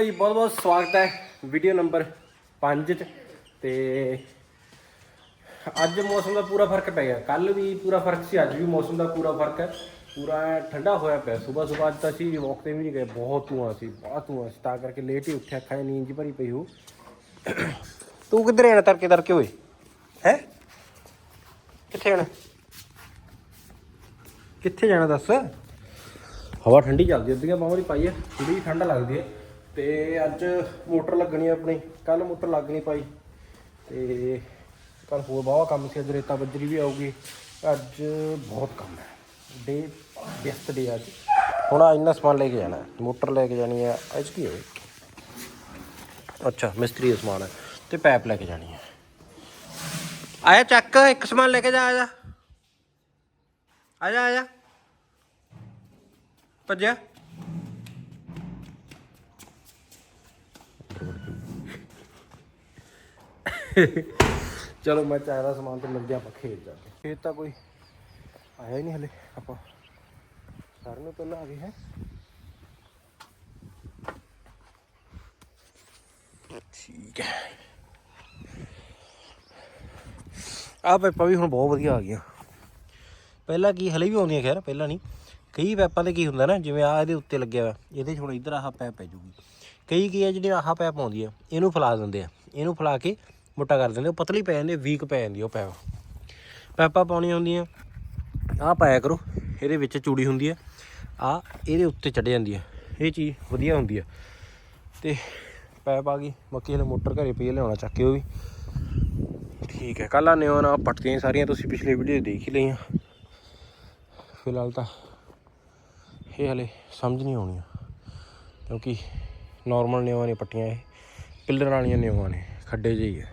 ਲਓ ਜੀ, ਬਹੁਤ ਬਹੁਤ ਸਵਾਗਤ ਹੈ ਵੀਡੀਓ ਨੰਬਰ 5 ਚ। ਤੇ ਅੱਜ ਮੌਸਮ ਦਾ ਪੂਰਾ ਫ਼ਰਕ ਪੈ ਗਿਆ। ਕੱਲ ਵੀ ਪੂਰਾ ਫ਼ਰਕ ਸੀ, ਅੱਜ ਵੀ ਮੌਸਮ ਦਾ ਪੂਰਾ ਫ਼ਰਕ ਹੈ। ਪੂਰਾ ਠੰਡਾ ਹੋਇਆ ਪਿਆ। ਸਵੇਰ ਸਵੇਰ ਅੱਜ ਤਾਂ ਅਸੀਂ ਵਾਕ ਤੇ ਵੀ ਨਹੀਂ ਗਏ। ਬਹੁਤ ਧੂਆਂ ਸੀ, ਬਹੁਤ ਧੂਆਂ ਸੀ। ਤਾਂ ਕਰਕੇ ਲੇਟ ਹੀ ਉੱਠਿਆ। ਖਾਏ ਨੀਂਦ ਜੀ ਭਰੀ ਪਈ ਹੋ ਤੂੰ ਕਿੱਧਰ ਆਣਾ ਤਰਕੇ ਤਰਕੇ ਹੋਏ ਹੈ? ਕਿੱਥੇ ਜਾਣਾ? ਕਿੱਥੇ ਜਾਣਾ ਦੱਸ? ਹਵਾ ਠੰਡੀ ਚੱਲਦੀ ਅੱਧੀਆਂ ਬਾਹਾਂ ਦੀ ਪਾਈ ਹੈ ਥੋੜੀ ਜਿਹੀ ਠੰਡ ਲੱਗਦੀ ਹੈ ਤੇ ਅੱਜ ਮੋਟਰ ਲੱਗਣੀ ਹੈ ਆਪਣੀ। ਕੱਲ ਮੋਟਰ ਲੱਗਣੀ ਨਹੀਂ ਪਾਈ। ਤੇ ਕੱਲ ਹੋਰ ਬਾਵਾ ਕੰਮ ਸੀ, ਅੱਜ ਰੇਤਾ ਬੱਜਰੀ ਵੀ ਆਊਗੀ। ਅੱਜ ਬਹੁਤ ਕੰਮ ਹੈ। ਡੇ ਬਿਸਤ ਡੇ ਅੱਜ। ਹੁਣ ਇੰਨਾ ਸਮਾਨ ਲੈ ਕੇ ਜਾਣਾ ਮੋਟਰ ਲੈ ਕੇ ਜਾਣੀ ਹੈ ਅੱਜ ਕੀ ਹੋਵੇ ਅੱਛਾ, ਮਿਸਤਰੀ ਦਾ ਸਮਾਨ ਹੈ ਤੇ ਪੈਪ ਲੈ ਕੇ ਜਾਣੀ ਹੈ। ਆਇਆ ਚੱਕ, ਇੱਕ ਸਮਾਨ ਲੈ ਕੇ ਜਾ ਆਇਆ ਆਇਆ ਆਇਆ ਭੱਜਿਆ। ਚਲੋ ਮੈਂ ਚਾਹ ਦਾ ਸਮਾਨ ਤੇ ਮਿਲਦੇ ਆਪਾਂ ਖੇਤ ਜਾ ਕੇ। ਖੇਤ ਤਾਂ ਕੋਈ ਆਇਆ ਹੀ ਨਹੀਂ ਹਲੇ। ਆਪਾਂ ਸਾਰਿਆਂ ਨੂੰ ਪਹਿਲਾਂ ਆ ਗਏ ਹੈ। ਠੀਕ ਹੈ। ਆ ਪੈਪਾਂ ਵੀ ਹੁਣ ਬਹੁਤ ਵਧੀਆ ਆ ਗਈਆਂ। ਪਹਿਲਾਂ ਕੀ ਹਲੇ ਵੀ ਆਉਂਦੀਆਂ ਖੈਰ, ਪਹਿਲਾਂ ਨਹੀਂ। ਕਈ ਪੈਪਾਂ ਤੇ ਕੀ ਹੁੰਦਾ ਨਾ, ਜਿਵੇਂ ਆ ਇਹਦੇ ਉੱਤੇ ਲੱਗਿਆ ਹੋਇਆ, ਇਹਦੇ 'ਚ ਹੁਣ ਇੱਧਰ ਆਹ ਪੈਪ ਪੈ ਜੂਗੀ। ਕਈ ਕੀ ਆ ਜਿਹੜੀਆਂ ਆਹ ਪੈਪ ਆਉਂਦੀ ਆ ਇਹਨੂੰ ਫੈਲਾ ਦਿੰਦੇ ਆ। ਇਹਨੂੰ ਫੈਲਾ ਕੇ ਮੋਟਾ ਕਰ ਦਿੰਦੇ ਉਹ ਪਤਲੀ ਪੈ ਜਾਂਦੀ ਵੀਕ ਪੈ ਜਾਂਦੀ ਉਹ ਪੈਪ। ਪੈਪਾਂ ਪਾਉਣੀਆਂ ਹੁੰਦੀਆਂ, ਆਹ ਪਾਇਆ ਕਰੋ, ਇਹਦੇ ਵਿੱਚ ਚੂੜੀ ਹੁੰਦੀ ਹੈ ਆ ਇਹਦੇ ਉੱਤੇ ਚੜ ਜਾਂਦੀ ਆ ਇਹ ਚੀਜ਼ ਵਧੀਆ ਹੁੰਦੀ ਆ ਤੇ ਪੈਪ ਆ ਗਈ, ਬਾਕੀ ਹਲੇ ਮੋਟਰ ਘਰੇ ਪਈ ਲਿਆਉਣਾ ਚੱਕ ਕੇ ਉਹ ਵੀ। ਠੀਕ ਹੈ ਕੱਲ ਆ ਨਿਓ ਨਾ ਪੱਟੀਆਂ ਸਾਰੀਆਂ, ਤੁਸੀਂ ਪਿਛਲੀ ਵੀਡੀਓ ਦੇਖ ਹੀ ਲਈਆਂ। ਫਿਲਹਾਲ ਤਾਂ ਇਹ ਹਲੇ ਸਮਝ ਨਹੀਂ ਆਉਣੀ ਕਿਉਂਕਿ ਨਾਰਮਲ ਨਿਉਆਂ ਨੇ ਪੱਟੀਆਂ ਇਹ ਪਿੱਲਰ ਵਾਲੀਆਂ ਨਿਉਆਂ ਨੇ, ਖੱਡੇ ਜਿਹੀ ਹੈ।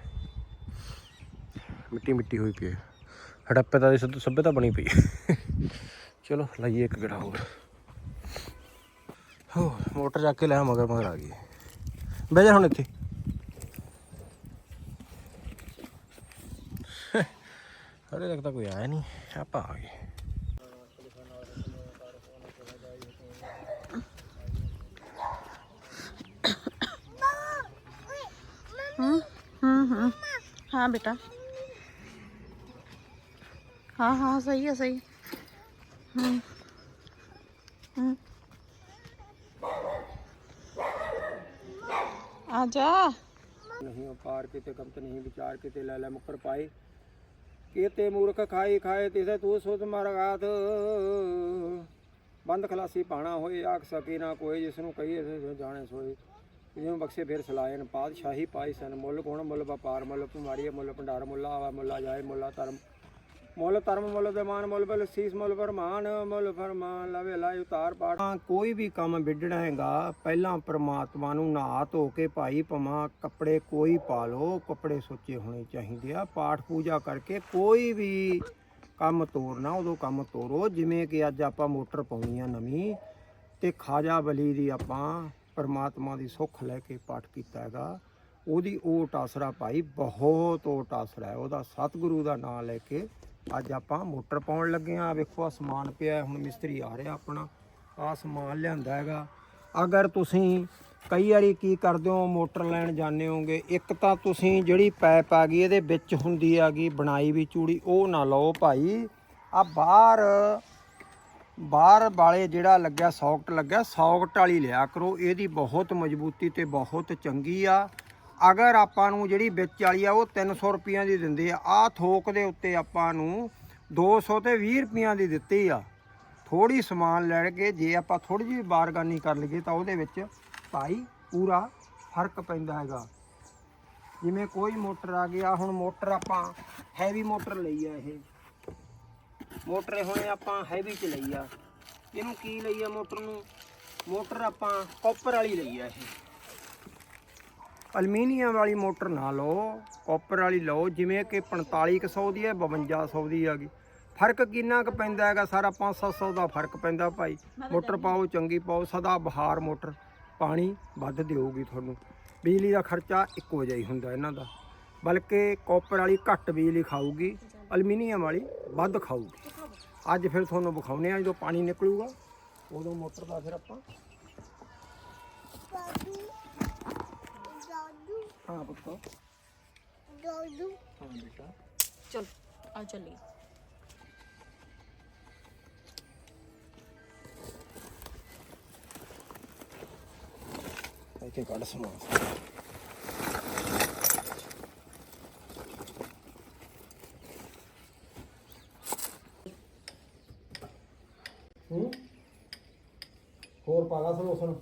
ਮਿੱਟੀ ਮਿੱਟੀ ਹੋਈ ਪਈ ਹੈ। ਹੜੱਪੇ ਦਾ ਦੀ ਸਭਿਅਤਾ ਬਣੀ ਪਈ ਚਲੋ, ਲਾਈਏ ਇੱਕ ਗੜਾ ਹੋਰ। ਹੋ, ਮੋਟਰ ਚੱਕ ਕੇ ਲੈ ਮਗਰ ਮਗਰ ਆ ਗਈ ਬਹਿ ਜਾ ਹੁਣ ਇੱਥੇ। ਹਲੇ ਤੱਕ ਤਾਂ ਕੋਈ ਆਇਆ ਨਹੀਂ, ਆਪਾਂ ਆ ਗਏ। ਹਾਂ ਹਾਂ। ਹਾਂ, ਬੇਟਾ। ਹਾਂ ਹਾਂ, ਸਹੀ ਹੈ। ਸਹੀ ਆ ਜਾ। ਨਹੀਂ ਉਪਾਰ ਕਿਤੇ ਕਮਤ ਨਹੀਂ, ਵਿਚਾਰ ਕਿਤੇ ਲੈ ਲੈ ਮੁਕਰ ਪਾਈ ਕੀਤੇ ਮੂਰਖ ਖਾਈ ਖਾਏ ਤਿਸੇ ਤੂੰ ਸੁਧ ਮਰਗਾਤ ਬੰਦ ਖਲਾਸੀ ਪਾਣਾ ਹੋਏ, ਆਖ ਸਕੀ ਨਾ ਕੋਈ, ਜਿਸ ਨੂੰ ਕਹੀਏ ਜਾਣੇ ਸੋਏ। ਜਿਵੇਂ ਬਖਸ਼ੇ ਫੇਰ ਸਲਾਇਨ ਪਾਦਸ਼ਾਹੀ ਪਾਈ ਸਨ। ਮੁੱਲ ਗੁਣ, ਮੁੱਲ ਵਪਾਰ, ਮੁੱਲ ਭਮਾਰੀ ਮੁੱਲ ਭੰਡਾਰ, ਮੁੱਲਾ ਆਵਾ, ਮੁੱਲਾ ਜਾਏ, ਮੁੱਲਾ ਧਰਮ। ਮੁੱਲ ਧਰਮ ਮੁੱਲ ਬੇਮਾਨ ਮੁੱਲ, ਬਲ ਸੀਸ ਮੁੱਲ, ਫਰਮਾਨ ਮੁੱਲ, ਫਰਮਾਨ ਲਵੇ ਲਾਇ ਉਤਾਰ ਪਾਠ। ਕੋਈ ਵੀ ਕੰਮ ਵਿੱਢਣਾ ਹੈਗਾ, ਪਹਿਲਾਂ ਪ੍ਰਮਾਤਮਾ ਨੂੰ ਨਹਾ ਧੋ ਕੇ ਭਾਈ ਭਮਾ ਕੱਪੜੇ ਕੋਈ ਪਾ ਲਓ, ਕੱਪੜੇ ਸੁੱਚੇ ਹੋਣੇ ਚਾਹੀਦੇ ਆ। ਪਾਠ ਪੂਜਾ ਕਰਕੇ ਕੋਈ ਵੀ ਕੰਮ ਤੋਰਨਾ, ਉਦੋਂ ਕੰਮ ਤੋਰੋ। ਜਿਵੇਂ ਕਿ ਅੱਜ ਆਪਾਂ ਮੋਟਰ ਪਾਉਣੀ ਆ ਨਵੀਂ ਤੇ ਖਾਜਾ ਬਲੀ ਦੀ ਆਪਾਂ ਪਰਮਾਤਮਾ ਦੀ ਸੁੱਖ ਲੈ ਕੇ ਪਾਠ ਕੀਤਾ ਹੈਗਾ। ਉਹਦੀ ਓਟ ਆਸਰਾ ਭਾਈ, ਬਹੁਤ ਓਟ ਆਸਰਾ ਹੈ। ਉਹਦਾ ਸਤਿਗੁਰੂ ਦਾ ਨਾਮ ਲੈ ਕੇ ਅੱਜ ਆਪਾਂ ਮੋਟਰ ਪਾਉਣ ਲੱਗੇ ਆ ਵੇਖੋ ਆ ਸਮਾਨ ਪਿਆ ਹੁਣ ਮਿਸਤਰੀ ਆ ਰਿਹਾ ਆਪਣਾ। ਆ ਸਮਾਨ ਲਿਆਂਦਾ ਹੈਗਾ। ਅਗਰ ਤੁਸੀਂ ਕਈ ਵਾਰੀ ਕੀ ਕਰਦੇ ਹੋ, ਮੋਟਰ ਲੈਣ ਜਾਂਦੇ ਹੋਗੇ ਇੱਕ ਤਾਂ ਤੁਸੀਂ ਜਿਹੜੀ ਪਾਈਪ ਆ ਗਈ, ਇਹਦੇ ਵਿੱਚ ਹੁੰਦੀ ਆਗੀ ਬਣਾਈ ਵੀ ਚੂੜੀ, ਉਹ ਨਾ ਲਓ ਭਾਈ। ਆ ਬਾਹਰ ਬਾਹਰ ਵਾਲੇ ਜਿਹੜਾ ਲੱਗਿਆ ਸੌਕਟ ਲੱਗਿਆ ਸੌਕਟ ਵਾਲੀ ਲਿਆ ਕਰੋ। ਇਹਦੀ ਬਹੁਤ ਮਜ਼ਬੂਤੀ ਤੇ ਬਹੁਤ ਚੰਗੀ ਆ। ਅਗਰ ਆਪਾਂ ਨੂੰ ਜਿਹੜੀ ਵਿੱਚ ਵਾਲੀ ਆ, ਉਹ 300 ਰੁਪਈਆਂ ਦੀ ਦਿੰਦੇ ਆ। ਆ ਥੋਕ ਦੇ ਉੱਤੇ ਆਪਾਂ ਨੂੰ 200 ਤੇ 20 ਰੁਪਈਆਂ ਦੀ ਦਿੱਤੀ ਆ। ਥੋੜੀ ਸਮਾਨ ਲੈ ਕੇ ਜੇ ਆਪਾਂ ਥੋੜੀ ਜਿਹੀ ਬਾਰਗਾਨੀ ਕਰ ਲਈਏ, ਤਾਂ ਉਹਦੇ ਵਿੱਚ ਭਾਈ ਪੂਰਾ ਫ਼ਰਕ ਪੈਂਦਾ ਹੈਗਾ। ਜਿਵੇਂ ਕੋਈ ਮੋਟਰ ਆ ਗਿਆ ਹੁਣ ਮੋਟਰ ਆਪਾਂ ਹੈਵੀ ਮੋਟਰ ਲਈ ਆ ਇਹ। ਮੋਟਰ ਹੁਣੇ ਆਪਾਂ ਹੈਵੀ ਚ ਲਈ ਆ। ਇਹਨੂੰ ਕੀ ਲਈ ਆ ਮੋਟਰ ਨੂੰ? ਮੋਟਰ ਆਪਾਂ ਕਾਪਰ ਵਾਲੀ ਲਈ ਆ ਇਹ। ਅਲਮੀਨੀਅਮ ਵਾਲੀ ਮੋਟਰ ਨਾ ਲਓ ਕਾਪਰ ਵਾਲੀ ਲਓ ਜਿਵੇਂ ਕਿ 4500 ਦੀ ਹੈ 5200 ਦੀ ਹੈਗੀ। ਫ਼ਰਕ ਕਿੰਨਾ ਕੁ ਪੈਂਦਾ ਹੈਗਾ? ਸਾਰਾ 5-700 ਦਾ ਫ਼ਰਕ ਪੈਂਦਾ ਭਾਈ। ਮੋਟਰ ਪਾਓ ਚੰਗੀ ਪਾਓ ਸਦਾ ਬਹਾਰ ਮੋਟਰ। ਪਾਣੀ ਵੱਧ ਦੇਊਗੀ ਤੁਹਾਨੂੰ। ਬਿਜਲੀ ਦਾ ਖਰਚਾ ਇੱਕੋ ਜਿਹਾ ਹੀ ਹੁੰਦਾ ਇਹਨਾਂ ਦਾ। ਬਲਕਿ ਕਾਪਰ ਵਾਲੀ ਘੱਟ ਬਿਜਲੀ ਖਾਊਗੀ ਅਲਮੀਨੀਅਮ ਵਾਲੀ ਵੱਧ ਖਾਊਗੀ। ਅੱਜ ਫਿਰ ਤੁਹਾਨੂੰ ਵਿਖਾਉਨੇ ਆ ਜਦੋਂ ਪਾਣੀ ਨਿਕਲੂਗਾ ਉਦੋਂ ਮੋਟਰ ਦਾ ਫਿਰ ਆਪਾਂ ਹਾਂ ਪੁੱਤ ਹਾਂ ਬੇਟਾ ਚਲ ਆ ਚੱਲੀ ਇੱਥੇ ਕੱਢ ਸਮਾਨ ਹੂੰ ਹੋਰ ਪਾਲਾ ਸਮੋਸਣ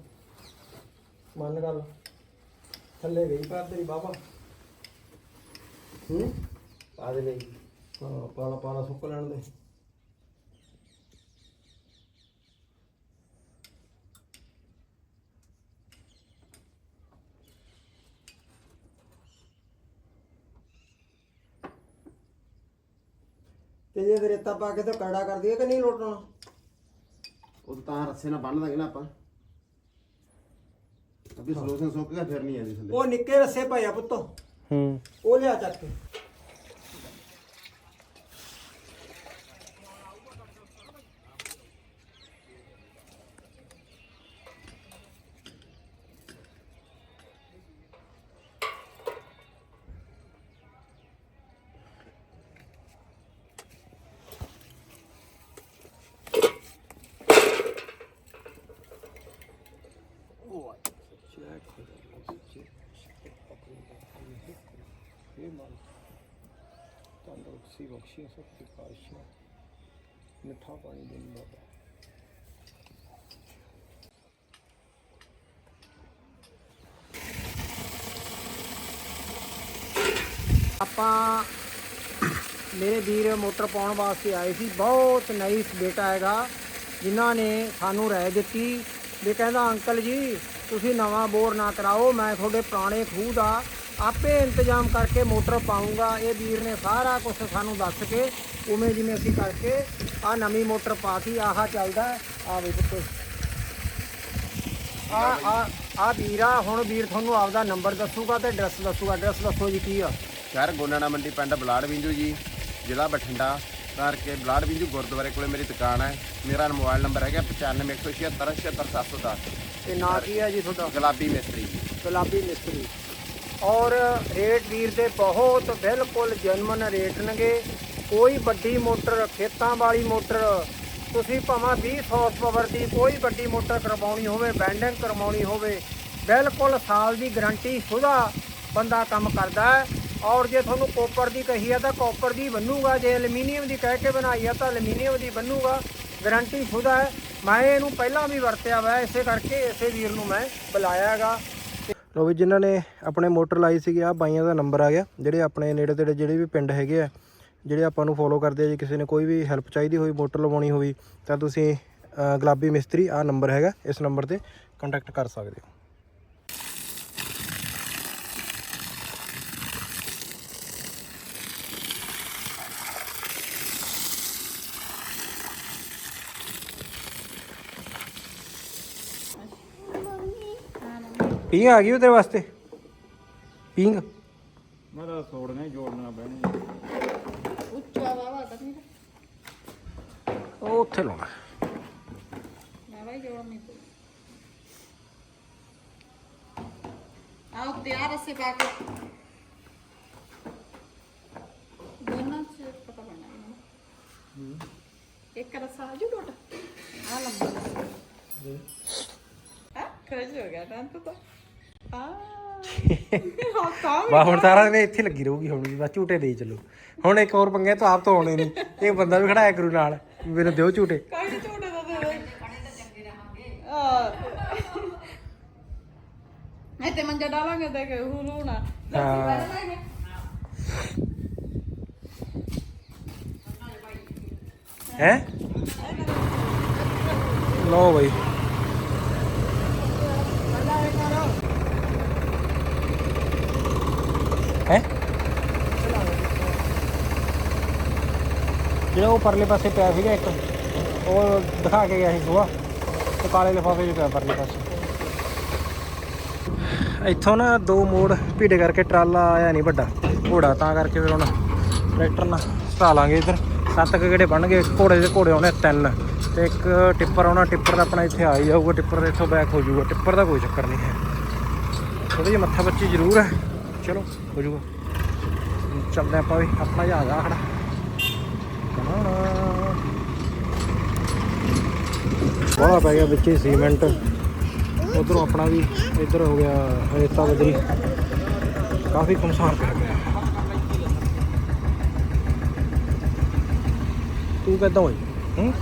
ਮੰਨ ਗੱਲ ਥੱਲੇ ਗਈ ਪਰ ਤੇਰੀ ਬਾਬਾ। ਹੂੰ? ਪਾ ਦੇ ਲਈ ਹਾਂ, ਪਾਲਾ ਪਾਲਾ ਸੁੱਕ ਲੈਣ ਦੇ। ਤੇ ਜੇ ਰੇਤਾ ਪਾ ਕੇ ਤਾਂ ਕੜਾ ਕਰ ਦਈਏ ਕਿ ਨਹੀਂ ਲੋਟਣਾ? ਉਹ ਤਾਂ ਰੱਸੇ ਨਾਲ ਬੰਨ ਦਾਂਗੇ ਨਾ ਆਪਾਂ। ਅੱਗੇ ਸੋਲੂਸ਼ਨ ਸੁੱਕ ਗਿਆ ਫਿਰ ਨਹੀਂ ਆਦੀ ਥੱਲੇ। ਉਹ ਨਿੱਕੇ ਰੱਸੇ ਪਏ ਆ ਪੁੱਤੋ। ਹੂੰ। ਉਹ ਲਿਆ ਚੱਕ ਕੇ। ਤੰਦਰੁਸਤੀ ਬਖਸ਼ੀ ਸਭ ਦੀ ਪਾਤਸ਼ਾਹ ਮਿੱਠਾ ਪਾਣੀ ਦੇਣ ਬਾਬਾ ਆਪਾਂ ਮੇਰੇ ਵੀਰ ਮੋਟਰ ਪਾਉਣ ਵਾਸਤੇ ਆਏ ਸੀ। ਬਹੁਤ ਨਾਈਸ ਬੇਟਾ ਹੈਗਾ, ਜਿਨ੍ਹਾਂ ਨੇ ਸਾਨੂੰ ਰਾਏ ਦਿੱਤੀ ਵੀ ਕਹਿੰਦਾ, ਅੰਕਲ ਜੀ, ਤੁਸੀਂ ਨਵਾਂ ਬੋਰ ਨਾ ਕਰਾਓ, ਮੈਂ ਤੁਹਾਡੇ ਪੁਰਾਣੇ ਖੂਹ ਦਾ ਆਪੇ ਇੰਤਜ਼ਾਮ ਕਰਕੇ ਮੋਟਰ ਪਾਉਂਗਾ। ਇਹ ਵੀਰ ਨੇ ਸਾਰਾ ਕੁਝ ਸਾਨੂੰ ਦੱਸ ਕੇ ਉਵੇਂ ਜਿਵੇਂ ਅਸੀਂ ਕਰਕੇ ਆ ਨਵੀਂ ਮੋਟਰ ਪਾਤੀ ਆਹ ਚੱਲਦਾ ਆ ਵੇ ਪੁੱਤੋ ਆ ਆ ਆ ਵੀਰਾ ਹੁਣ ਵੀਰ ਤੁਹਾਨੂੰ ਆਪਦਾ ਨੰਬਰ ਦੱਸੂਗਾ ਤੇ ਐਡਰੈਸ ਦੱਸੂਗਾ। ਐਡਰੈਸ ਦੱਸੋ ਜੀ ਕੀ ਆ? ਸ਼ਹਿਰ ਗੋਨਾਣਾ ਮੰਡੀ ਪਿੰਡ ਬਲਾੜ ਵਿੰਜੂ ਜੀ ਜ਼ਿਲ੍ਹਾ ਬਠਿੰਡਾ। ਕਰਕੇ ਬਲਾੜ ਵਿੰਜੂ ਗੁਰਦੁਆਰੇ ਕੋਲੇ ਮੇਰੀ ਦੁਕਾਨ ਹੈ। ਮੇਰਾ ਮੋਬਾਈਲ ਨੰਬਰ ਹੈਗਾ 9516777710 ਤੇ ਨਾਂ ਕੀ ਹੈ ਜੀ ਤੁਹਾਡਾ? ਗੁਲਾਬੀ ਮਿਸਤਰੀ ਗੁਲਾਬੀ ਮਿਸਤਰੀ। ਔਰ ਰੇਟ ਵੀਰ ਦੇ ਬਹੁਤ ਬਿਲਕੁਲ ਜਨਮਨ ਰੇਟ ਨੇਗੇ। ਕੋਈ ਵੱਡੀ ਮੋਟਰ, ਖੇਤਾਂ ਵਾਲੀ ਮੋਟਰ, ਤੁਸੀਂ ਭਾਵੇਂ 20 ਹਾਰਸ ਪਾਵਰ ਦੀ ਕੋਈ ਵੱਡੀ ਮੋਟਰ ਕਰਵਾਉਣੀ ਹੋਵੇ ਬੈਂਡਿੰਗ ਕਰਵਾਉਣੀ ਹੋਵੇ, ਬਿਲਕੁਲ ਸਾਲ ਦੀ ਗਾਰੰਟੀ ਸੁਦਾ ਬੰਦਾ ਕੰਮ ਕਰਦਾ ਹੈ। ਔਰ ਜੇ ਤੁਹਾਨੂੰ ਕੋਪਰ ਦੀ ਕਹੀ ਆ ਤਾਂ ਕੋਪਰ ਦੀ ਬਣੂਗਾ ਜੇ ਐਲੂਮੀਨੀਅਮ ਦੀ ਕਹਿ ਕੇ ਬਣਾਈ ਆ ਤਾਂ ਐਲੂਮੀਨੀਅਮ ਦੀ ਬਣੂਗਾ ਗਾਰੰਟੀ ਖੁਦਾ ਹੈ। ਮੈਂ ਇਹਨੂੰ ਪਹਿਲਾਂ ਵੀ ਵਰਤਿਆ ਵਾ, ਇਸੇ ਕਰਕੇ ਇਸੇ ਵੀਰ ਨੂੰ ਮੈਂ ਬੁਲਾਇਆ ਹੈਗਾ ਲੋ ਵੀ ਜਿਨ੍ਹਾਂ ਨੇ ਆਪਣੇ ਮੋਟਰ ਲਾਈ ਸੀਗੀ ਆ ਬਾਈਆਂ ਦਾ ਨੰਬਰ ਆ ਗਿਆ। ਜਿਹੜੇ ਆਪਣੇ ਨੇੜੇ ਤੇੜੇ ਜਿਹੜੇ ਵੀ ਪਿੰਡ ਹੈਗੇ ਆ, ਜਿਹੜੇ ਆਪਾਂ ਨੂੰ ਫੋਲੋ ਕਰਦੇ ਆ, ਜੇ ਕਿਸੇ ਨੇ ਕੋਈ ਵੀ ਹੈਲਪ ਚਾਹੀਦੀ ਹੋਈ, ਮੋਟਰ ਲਵਾਉਣੀ ਹੋਈ, ਤਾਂ ਤੁਸੀਂ ਗੁਲਾਬੀ ਮਿਸਤਰੀ ਆ ਨੰਬਰ ਹੈਗਾ, ਇਸ ਨੰਬਰ ਤੇ ਕੰਟੈਕਟ ਕਰ ਸਕਦੇ ਹੋ। ਪੀਂਗ ਆ ਗਈ ਉਹ ਤੇਰੇ ਵਾਸਤੇ? ਪੀਂਗ ਮੈਂ ਤਾਂ ਤੋੜਨੇ ਜੋੜਨਾ ਪੈਣੀ ਉੱਚਾ ਵਾਵਾ ਕਰਨੀ ਉਹ ਉੱਥੇ ਲਾਉਣਾ। ਮੈਂ ਵਾਈ ਜੋੜ ਨਹੀਂ ਪਈ ਆਓ ਤਿਆਰ ਰਸੇ ਪਾ ਕੇ। ਦੋਨਾਂ ਚ ਪਤਾ ਬਣਨਾ ਇਹਨਾਂ ਇੱਕ ਰਸਾ ਆਜੂ ਟੋਟ। ਆ ਲੰਬਾ। ਆ ਖਰਚ ਹੋ ਗਿਆ ਤਾਂ ਤੂੰ। ਵਾ ਹੁਣ ਸਾਰਾ ਦਿਨ ਇੱਥੇ ਲੱਗੀ ਰਹੂਗੀ ਹੁਣ ਵੀ ਬਸ ਝੂਟੇ ਦੇਈ ਚੱਲੋ। ਹੁਣ ਇੱਕ ਹੋਰ ਪੰਗੇ ਤੋਂ ਆਪ ਤੋਂ ਆਉਣੇ ਨਹੀਂ ਇਹ ਬੰਦਾ ਵੀ ਖੜਾਇਆ ਕਰੂ ਨਾਲ ਮੈਨੂੰ ਦਿਓ ਝੂਟੇ। ਕੋਈ ਨਹੀਂ ਝੂਟੇ ਦਾ ਦੇ ਦੇ? ਆ ਮੈਂ ਤੇ ਮੰਜਾ ਡਾਲਾਂਗੇ ਤੇ ਕਿ ਹੁਲੂ ਨਾ। ਹਾਂ। ਹੈ? ਲੋ ਬਈ। ਹੈ। ਜਿਹੜਾ ਉਹ ਪਰਲੇ ਪਾਸੇ ਪਿਆ ਸੀਗਾ ਇੱਕ, ਉਹ ਦਿਖਾ ਕੇ ਗਿਆ ਸੀ ਸੁਆ ਤੇ ਕਾਲੇ ਲਿਫਾਫੇ 'ਚ ਪਿਆ ਪਰਲੇ ਪਾਸੇ। ਇੱਥੋਂ ਨਾ ਦੋ ਮੋੜ ਭੀੜੇ ਕਰਕੇ ਟਰਾਲਾ ਆਇਆ ਨਹੀਂ ਵੱਡਾ, ਘੋੜਾ। ਤਾਂ ਕਰਕੇ ਫਿਰ ਹੁਣ ਟਰੈਕਟਰ ਨਾਲ ਸਟਾ ਲਾਂਗੇ ਇੱਧਰ। ਸੱਤ ਕੁ ਬਣ ਗਏ ਘੋੜੇ ਦੇ ਘੋੜੇ ਆਉਣੇ ਤਿੰਨ। ਤੇ ਇੱਕ ਟਿੱਪਰ ਆਉਣਾ, ਟਿੱਪਰ ਦਾ ਆਪਣਾ ਇੱਥੇ ਆ ਹੀ ਜਾਊਗਾ। ਟਿੱਪਰ ਦਾ ਇੱਥੋਂ ਬੈਕ ਹੋ ਜਾਊਗਾ। ਟਿੱਪਰ ਦਾ ਕੋਈ ਚੱਕਰ ਨਹੀਂ ਹੈ। ਥੋੜੀ ਜਿਹੀ ਮੱਥਾ ਬੱਚੀ ਜ਼ਰੂਰ ਹੈ। ਚਲੋ, ਹੋ ਜਾਊਗਾ। ਚੱਲਦੇ ਆਪਾਂ ਵੀ, ਆਪਣਾ ਜਹਾਜ਼ ਆ ਖੜਾ ਬਾਹਲਾ ਪੈ ਗਿਆ ਵਿੱਚ ਸੀਮੈਂਟ। ਉਧਰੋਂ ਆਪਣਾ ਵੀ ਇੱਧਰ ਹੋ ਗਿਆ, ਰੇਤਾ ਬਜਰੀ ਕਾਫੀ ਕਮਸਾਨ ਪਿਆ ਗਿਆ ਤੂੰ ਕਿੱਦਾਂ ਹੋਈ? ਹੂੰ?